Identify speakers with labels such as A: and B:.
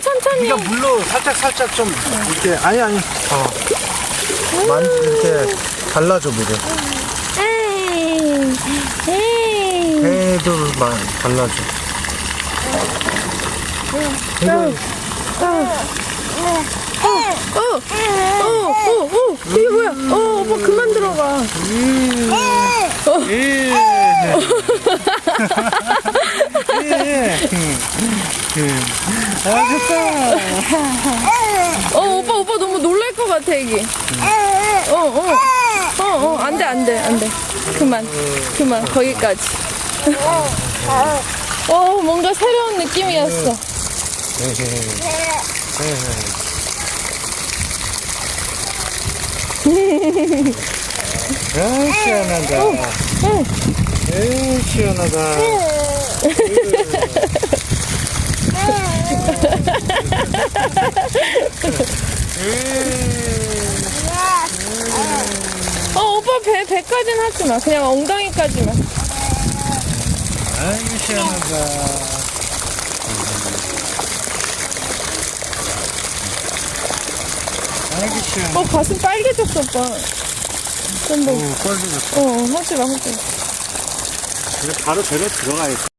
A: 천천히.
B: 네가 물로 살짝 살짝 좀 이렇게 아니 아니 어. 만 이렇게 발라줘 물을
A: 에이, 에이.
B: 배들만 발라줘 이거
A: 어, 어, 어, 어, 이게 뭐야? 어, 오빠 그만 들어가.
B: 예. 예. 아 됐다
A: 어, 오빠, 오빠 너무 놀랄 것 같아, 애기. 어, 어, 어, 어, 안 돼, 안 돼, 안 돼. 그만, 그만, 거기까지. 어, 뭔가 새로운 느낌이었어.
B: 아 시원하다
A: 응.
B: 에이 시원하다
A: 어, 오빠 배, 배까진 하지 마. 그냥 엉덩이까지만.
B: 아이고 시원하다 아이고 시원하다
A: 어, 가슴 빨개졌어, 오빠. 좀 더,
B: 오 꼴도 좋다
A: 어, 하지 마, 하지 마.
B: 근데 바로 배로 들어가야지